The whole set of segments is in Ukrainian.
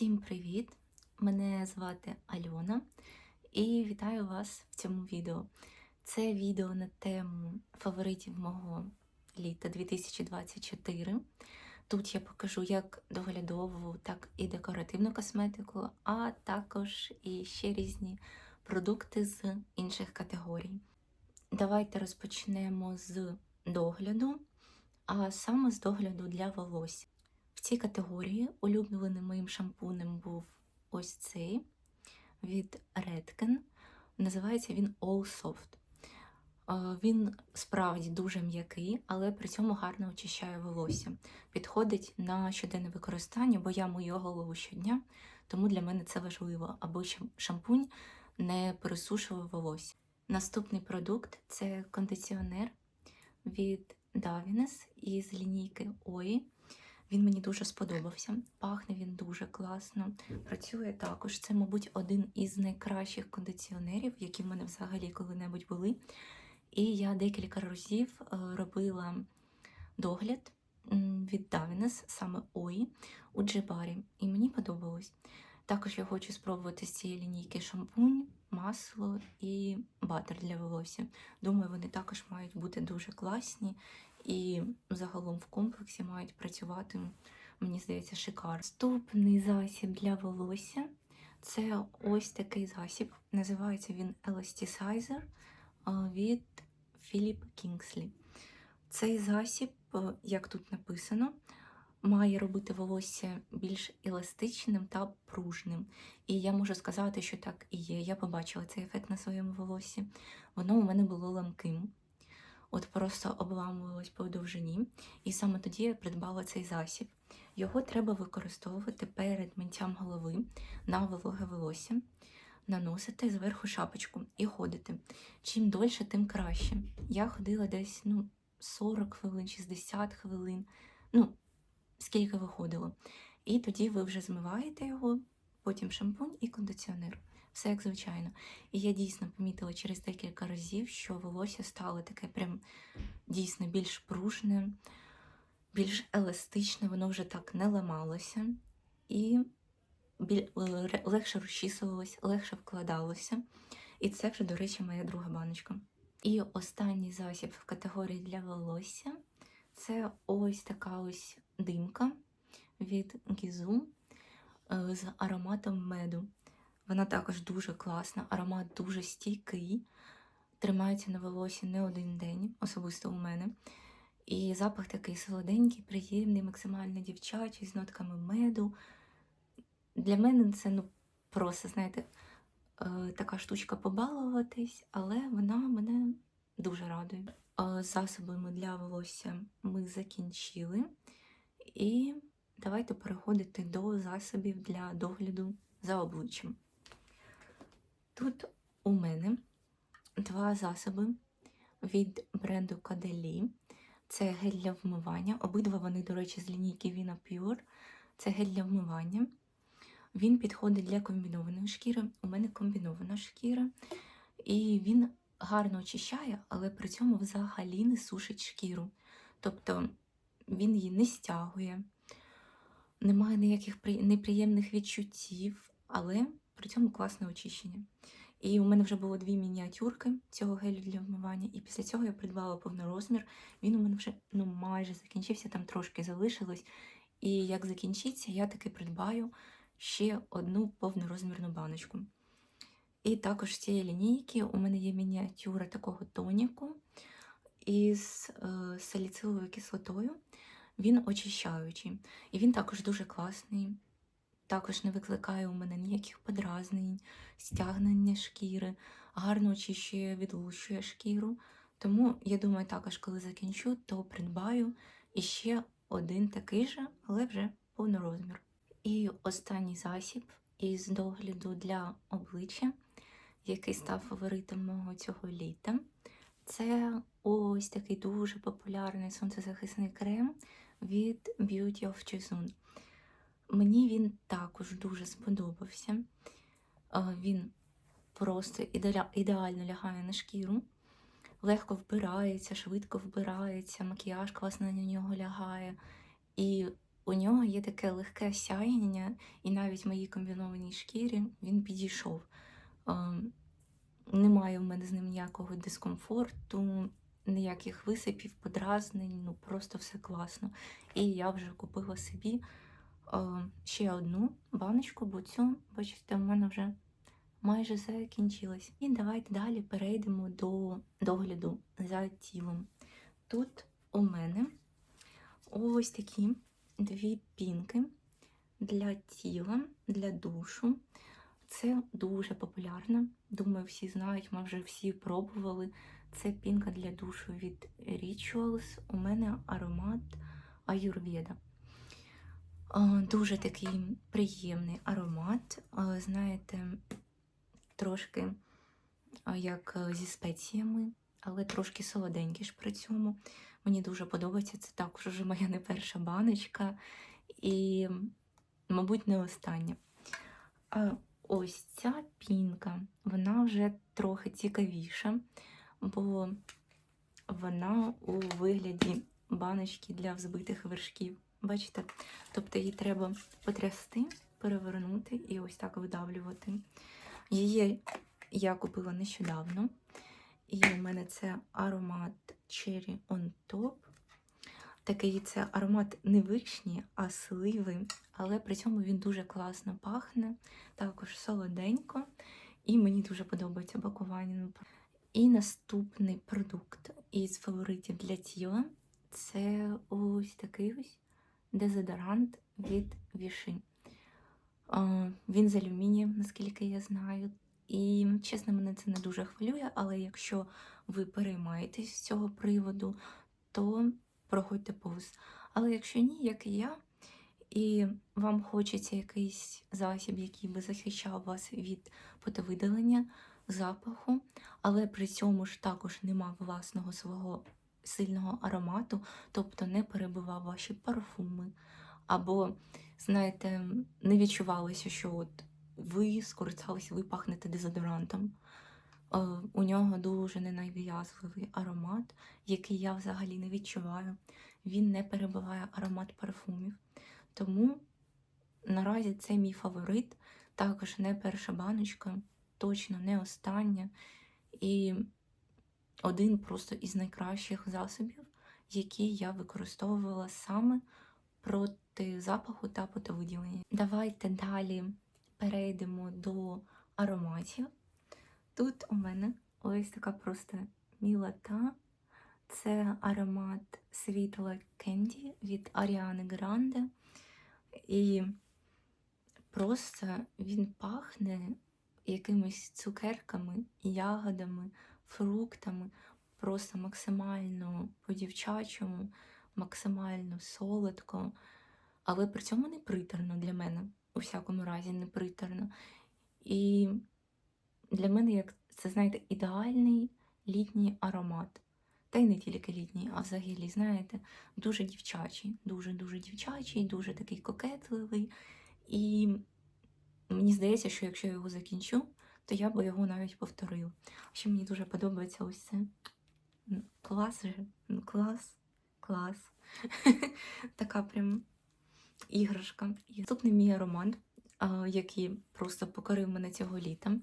Всім привіт! Мене звати Альона і вітаю вас в цьому відео. Це відео на тему фаворитів мого літа 2024. Тут я покажу як доглядову, так і декоративну косметику, а також і ще різні продукти з інших категорій. Давайте розпочнемо з догляду, а саме з догляду для волосся. В цій категорії улюбленим моїм шампунем був ось цей від Redken. Називається він All Soft. Е, Він справді дуже м'який, але при цьому гарно очищає волосся. Підходить на щоденне використання, бо я мию голову щодня, тому для мене це важливо, аби шампунь не пересушував волосся. Наступний продукт це кондиціонер від Davines із лінійки OI. Він мені дуже сподобався. Пахне він дуже класно. Працює також. Це, мабуть, один із найкращих кондиціонерів, які в мене взагалі коли-небудь були. І я декілька разів е, робила догляд від Davines, саме Ой, у Джибарі. І мені подобалось. Також я хочу спробувати з цієї лінійки шампунь, масло і батер для волосся. Думаю, вони також мають бути дуже класні і загалом в комплексі мають працювати, мені здається, шикарно. Наступний засіб для волосся це ось такий засіб. Називається він Elasticizer від Philip Kingsley. Цей засіб, е, як тут написано, має робити волосся більш еластичним та пружним. І я можу сказати, що так і є. Я побачила цей ефект на своєму волоссі. Воно у мене було ламким от просто обламувалось по довжині. І саме тоді я придбала цей засіб. Його треба використовувати перед миттям голови на вологе волосся, наносити зверху шапочку і ходити. Чим дольше, тим краще. Я ходила десь ну, 40 хвилин, 60 хвилин, ну, скільки виходило. І тоді ви вже змиваєте його, потім шампунь і кондиціонер. Все як звичайно. І я дійсно помітила через декілька разів, що волосся стало таке прям дійсно більш пружне, більш еластичне, воно вже так не ламалося і біль... легше розчісувалося, легше вкладалося. І це вже, до речі, моя друга баночка. І останній засіб в категорії для волосся це ось така ось димка від Гізу е, з ароматом меду. Вона також дуже класна, аромат дуже стійкий, тримається на волосі не один день, особисто у мене. І запах такий солоденький, приємний, максимально дівчачий, з нотками меду. Для мене це ну, просто, знаєте, е, така штучка побалуватись, але вона мене дуже радує. Е, засобами для волосся ми закінчили. І давайте переходити до засобів для догляду за обличчям. Тут у мене два засоби від бренду Каделі. Це гель для вмивання. Обидва вони, до речі, з лінійки Vina Pure. Це гель для вмивання. Він підходить для комбінованої шкіри. У мене комбінована шкіра. І він гарно очищає, але при цьому взагалі не сушить шкіру. Тобто він її не стягує, немає ніяких неприємних відчуттів, але при цьому класне очищення. І у мене вже було дві мініатюрки цього гелю для вмивання, і після цього я придбала повнорозмір. Він у мене вже ну, майже закінчився, там трошки залишилось. І як закінчиться, я таки придбаю ще одну повнорозмірну баночку. І також з цієї лінійки у мене є мініатюра такого тоніку із е, саліциловою кислотою. Він очищаючий. І він також дуже класний. Також не викликає у мене ніяких подразнень, стягнення шкіри, гарно очищує, відлущує шкіру. Тому я думаю, також, коли закінчу, то придбаю іще один такий же, але вже повнорозмір. І останній засіб із догляду для обличчя, який став фаворитом мого цього літа. Це ось такий дуже популярний сонцезахисний крем від Beauty of Jejun. Мені він також дуже сподобався. Е, Він просто ідеально лягає на шкіру, легко вбирається, швидко вбирається, макіяж класно на нього лягає. І у нього є таке легке сяєння, і навіть в моїй комбінованій шкірі він підійшов. Ем, Немає в мене з ним ніякого дискомфорту, ніяких висипів, подразнень, ну просто все класно. І я вже купила собі е, ще одну баночку, бо цю, бачите, в мене вже майже закінчилась. І давайте далі перейдемо до догляду за тілом. Тут у мене ось такі дві пінки для тіла, для душу. Це дуже популярно. Думаю, всі знають, ми вже всі пробували. Це пінка для душу від Rituals. У мене аромат Аюрведа. Е, Дуже такий приємний аромат. Е, Знаєте, трошки е, як зі спеціями, але трошки солоденький ж при цьому. Мені дуже подобається. Це також вже моя не перша баночка і, мабуть, не остання. Ось ця пінка, вона вже трохи цікавіша, бо вона у вигляді баночки для взбитих вершків. Бачите? Тобто її треба потрясти, перевернути і ось так видавлювати. Її я купила нещодавно. І у мене це аромат Cherry on Top. Такий це аромат не вишні, а сливи, але при цьому він дуже класно пахне, також солоденько, і мені дуже подобається пакування. І наступний продукт із фаворитів для тіла це ось такий ось дезодорант від Віши. А, Він з алюмінієм, наскільки я знаю. І, чесно, мене це не дуже хвилює, але якщо ви переймаєтесь з цього приводу, то проходьте повз. Але якщо ні, як і я, і вам хочеться якийсь засіб, який би захищав вас від потовидалення, запаху, але при цьому ж також не мав власного свого сильного аромату, тобто не перебивав ваші парфуми, або, знаєте, не відчувалося, що от ви скористалися, ви пахнете дезодорантом. Е, У нього дуже ненав'язливий аромат, який я взагалі не відчуваю. Він не перебиває аромат парфумів. Тому наразі це мій фаворит, також не перша баночка, точно не остання. І один просто із найкращих засобів, які я використовувала саме проти запаху та потовиділення. Давайте далі перейдемо до ароматів. Тут у мене ось така просто мілота. Це аромат світла Кенді від Аріани Гранде. І просто він пахне якимись цукерками, ягодами, фруктами, просто максимально по-дівчачому, максимально солодко, але при цьому не приторно для мене, у всякому разі, не приторно. І для мене, як це, знаєте, ідеальний літній аромат. Та й не тільки літній, а взагалі, знаєте, дуже дівчачий, дуже-дуже дівчачий, дуже такий кокетливий. І мені здається, що якщо я його закінчу, то я би його навіть повторила. Ще мені дуже подобається ось це. Клас же, клас, клас. така прям іграшка. Наступний мій аромат, який просто покорив мене цього літа.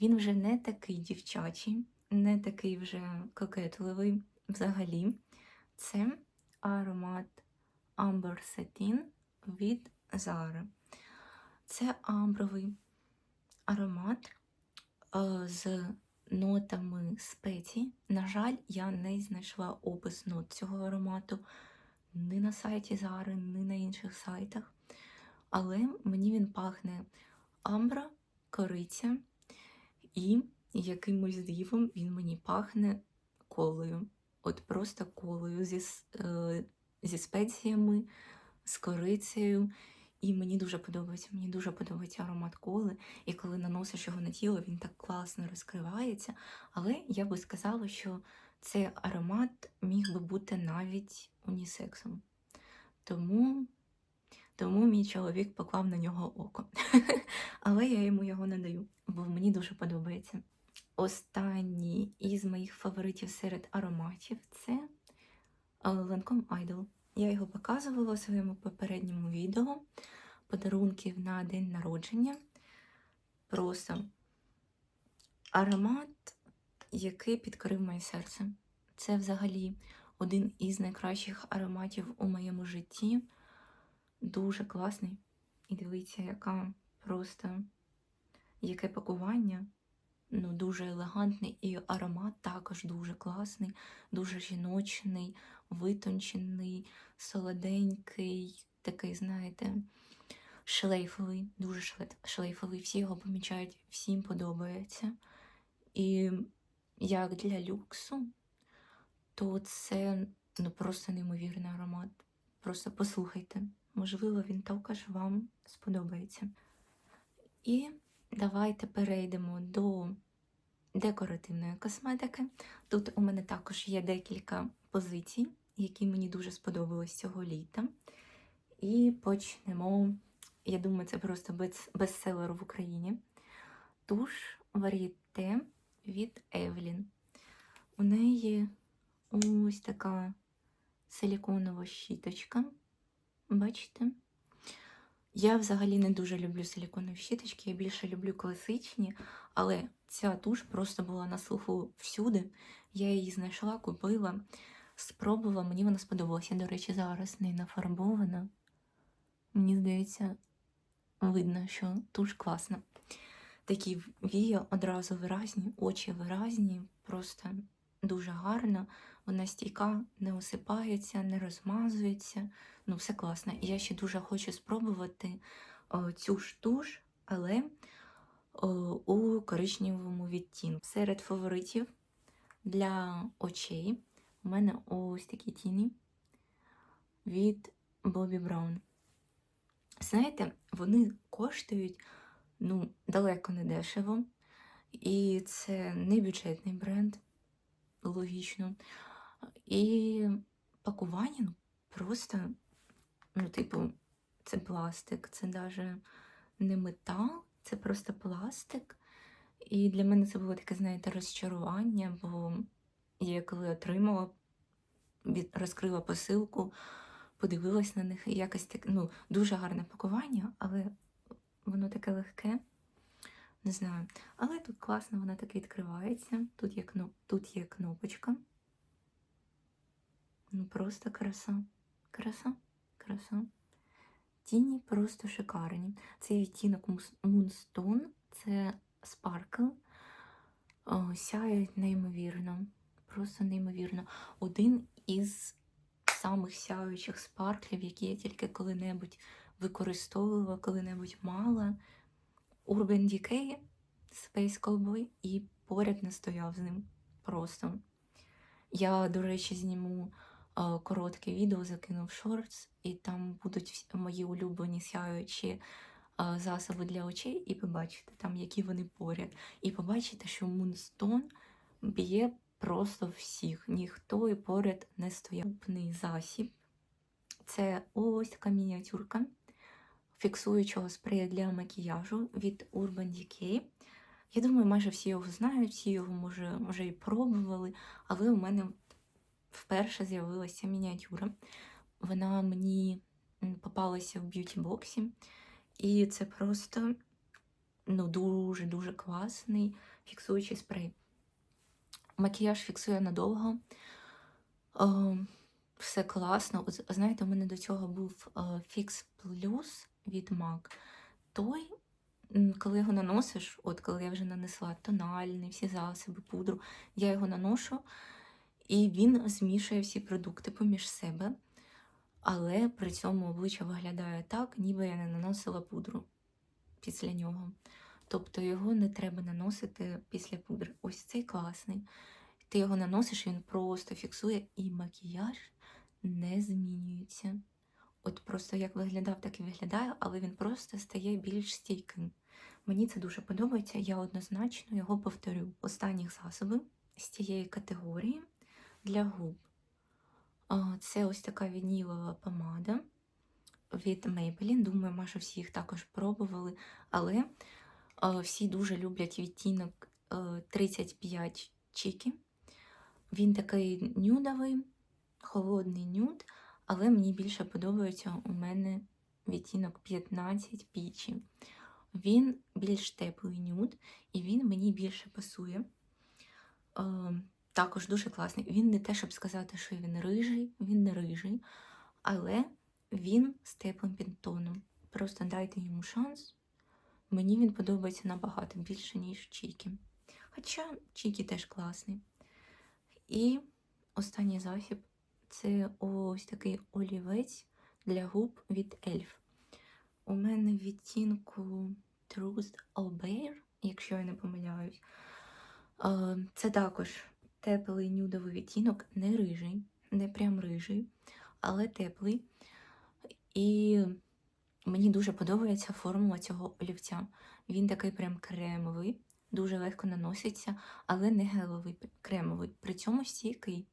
Він вже не такий дівчачий, не такий вже кокетливий взагалі. Це аромат Amber Satin від Zara. Це амбровий аромат з нотами спецій. На жаль, я не знайшла опис нот цього аромату ні на сайті Zara, ні на інших сайтах. Але мені він пахне амбра, кориця, і якимось дивом він мені пахне колою. От просто колою зі, е, зі спеціями, з корицею. І мені дуже подобається, мені дуже подобається аромат коли. І коли наносиш його на тіло, він так класно розкривається. Але я би сказала, що цей аромат міг би бути навіть унісексом. Тому, тому мій чоловік поклав на нього око. Але я йому його не даю, бо мені дуже подобається. Останній із моїх фаворитів серед ароматів це Lancome Idol. Я його показувала у своєму попередньому відео подарунків на день народження. Просто аромат, який підкорив моє серце. Це взагалі один із найкращих ароматів у моєму житті. Дуже класний. І дивіться, яка просто яке пакування. Ну, дуже елегантний, і аромат також дуже класний, дуже жіночний, витончений, солоденький, такий, знаєте, шлейфовий, дуже шлейфовий. Всі його помічають, всім подобається. І як для люксу, то це ну, просто неймовірний аромат. Просто послухайте. Можливо, він також вам сподобається. І давайте перейдемо до декоративної косметики. Тут у мене також є декілька позицій, які мені дуже сподобались цього літа. І почнемо. Я думаю, це просто бестселер в Україні. Туш Varieté від Evelyn. У неї ось така силіконова щіточка. Бачите? Я взагалі не дуже люблю силіконові щіточки, я більше люблю класичні, але ця туш просто була на слуху всюди. Я її знайшла, купила, спробувала, мені вона сподобалася. До речі, зараз не нафарбована. Мені здається, видно, що туш класна. Такі вії одразу виразні, очі виразні, просто дуже гарно. Вона стійка, не осипається, не розмазується. Ну, все класно. І я ще дуже хочу спробувати о, цю ж туш, але о, у коричневому відтінку. Серед фаворитів для очей у мене ось такі тіні від Бобі Браун. Знаєте, вони коштують ну, далеко не дешево. І це не бюджетний бренд, логічно. І пакування ну, просто, ну, типу, це пластик, це навіть не метал, це просто пластик. І для мене це було таке, знаєте, розчарування, бо я коли отримала, від, розкрила посилку, подивилась на них і якось так, ну, дуже гарне пакування, але воно таке легке. Не знаю. Але тут класно, вона так відкривається. Тут є, кно... тут є кнопочка. Ну, просто краса. Краса, краса. Тіні просто шикарні. Це відтінок Moonstone, це спаркл. Сяють неймовірно. Просто неймовірно. Один із самих сяючих спарклів, які я тільки коли-небудь використовувала, коли-небудь мала. Urban Decay Space Cowboy і поряд не стояв з ним. Просто. Я, до речі, зніму коротке відео, закину в шортс, і там будуть мої улюблені сяючі засоби для очей, і побачите там, які вони поряд. І побачите, що Moonstone б'є просто всіх. Ніхто і поряд не стояв. Наступний засіб. Це ось така мініатюрка фіксуючого спрея для макіяжу від Urban Decay. Я думаю, майже всі його знають, всі його може, вже і пробували, але у мене вперше з'явилася мініатюра. Вона мені попалася в б'юті-боксі, і це просто ну, дуже-дуже класний фіксуючий спрей. Макіяж фіксує надовго. Е, все класно. Знаєте, у мене до цього був е, Fix Plus від MAC. Той, коли його наносиш, от коли я вже нанесла тональний, всі засоби, пудру, я його наношу, і він змішує всі продукти поміж себе, але при цьому обличчя виглядає так, ніби я не наносила пудру після нього. Тобто його не треба наносити після пудри. Ось цей класний. Ти його наносиш, він просто фіксує, і макіяж не змінюється. От просто як виглядав, так і виглядає, але він просто стає більш стійким. Мені це дуже подобається, я однозначно його повторю. Останніх засобів з цієї категорії для губ. Це ось така вінілова помада від Maybelline. Думаю, майже всі їх також пробували, але всі дуже люблять відтінок е, 35 чіки. Він такий нюдовий, холодний нюд, Але мені більше подобається у мене відтінок 15 пічі. Він більш теплий нюд, і він мені більше пасує. Також дуже класний. Він не те, щоб сказати, що він рижий, він не рижий, але він з теплим підтоном. Просто дайте йому шанс. Мені він подобається набагато більше, ніж Чікі. Хоча Чікі теж класний. І останній засіб це ось такий олівець для губ від Elf. У мене в відтінку Truth Albert, якщо я не помиляюсь. Е, Це також теплий нюдовий відтінок, не рижий, не прям рижий, але теплий. І мені дуже подобається формула цього олівця. Він такий прям кремовий, дуже легко наноситься, але не геловий, кремовий. При цьому стійкий.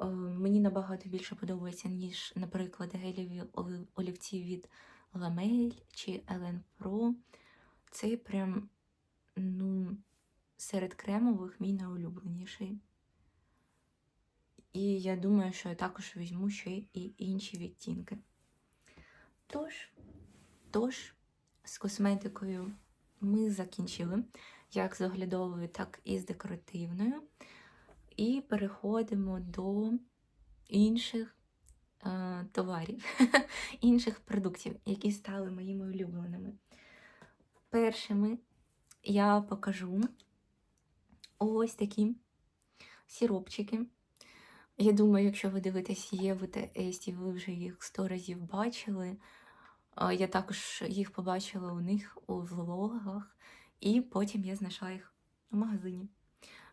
Е, Мені набагато більше подобається, ніж, наприклад, гелеві олівці від Ламель чи Ellen Pro. Це прям, ну, серед кремових мій найулюбленіший. І я думаю, що я також візьму ще і інші відтінки. Тож, тож, з косметикою ми закінчили, як з оглядовою, так і з декоративною. І переходимо до інших е, товарів, інших продуктів, які стали моїми улюбленими. Першими я покажу ось такі сіропчики. Я думаю, якщо ви дивитесь Єву та Есті, ви вже їх сто разів бачили. Я також їх побачила у них у влогах, і потім я знайшла їх в магазині.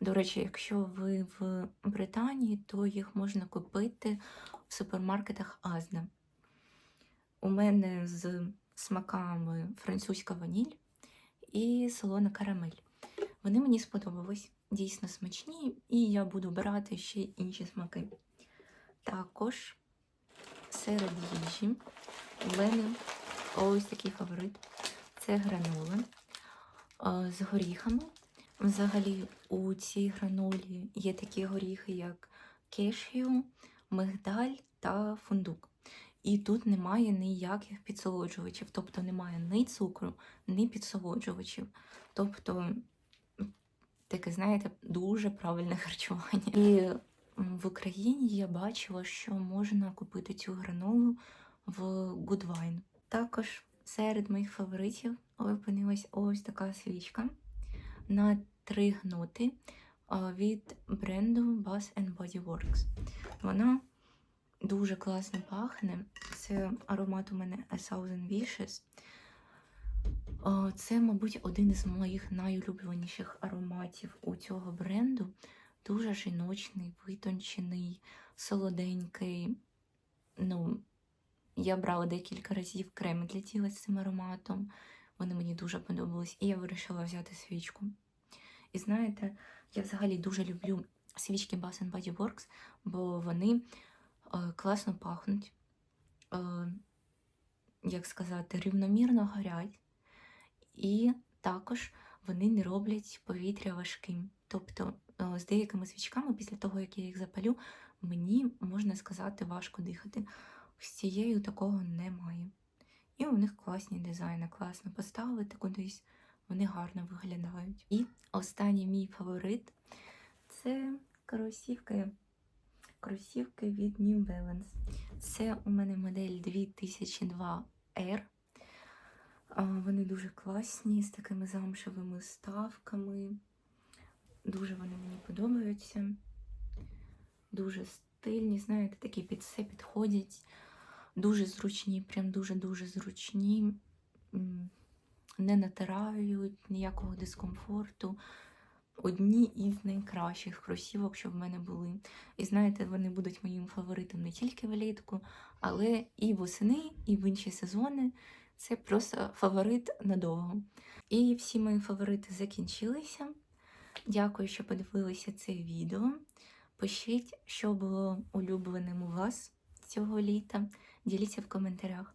До речі, якщо ви в Британії, то їх можна купити в супермаркетах Азна. У мене з смаками французька ваніль і солона карамель. Вони мені сподобались, дійсно смачні, і я буду брати ще інші смаки. Також серед їжі в мене ось такий фаворит це гранола а, з горіхами. Взагалі, у цій гранолі є такі горіхи, як кешю, мигдаль та фундук. І тут немає ніяких підсолоджувачів, тобто немає ні цукру, ні підсолоджувачів. Тобто, таке, знаєте, дуже правильне харчування. І в Україні я бачила, що можна купити цю гранолу в Goodwine. Також серед моїх фаворитів опинилась ось така свічка на три гноти від бренду Bath Body Works. Вона дуже класно пахне. Це аромат у мене A Thousand Wishes. Це, мабуть, один із моїх найулюбленіших ароматів у цього бренду. Дуже жіночний, витончений, солоденький. Ну, я брала декілька разів креми для тіла з цим ароматом. Вони мені дуже подобались, і я вирішила взяти свічку. І знаєте, я взагалі дуже люблю свічки Bath Body Works, бо вони е, класно пахнуть, е, як сказати, рівномірно горять, і також вони не роблять повітря важким. Тобто, е, з деякими свічками, після того, як я їх запалю, мені можна сказати, важко дихати. З цією такого немає. І у них класні дизайни, класно поставити кудись, вони гарно виглядають. І останній мій фаворит це кросівки. Кросівки від New Balance. Це у мене модель 2002 R. А, Вони дуже класні, з такими замшевими ставками. Дуже вони мені подобаються. Дуже стильні, знаєте, такі під все підходять. Дуже зручні, прям дуже-дуже зручні, не натирають ніякого дискомфорту. Одні із найкращих кросівок, що в мене були. І знаєте, вони будуть моїм фаворитом не тільки влітку, але і восени, і в інші сезони. Це просто фаворит надовго. І всі мої фаворити закінчилися. Дякую, що подивилися це відео. Пишіть, що було улюбленим у вас цього літа. Діліться в коментарях.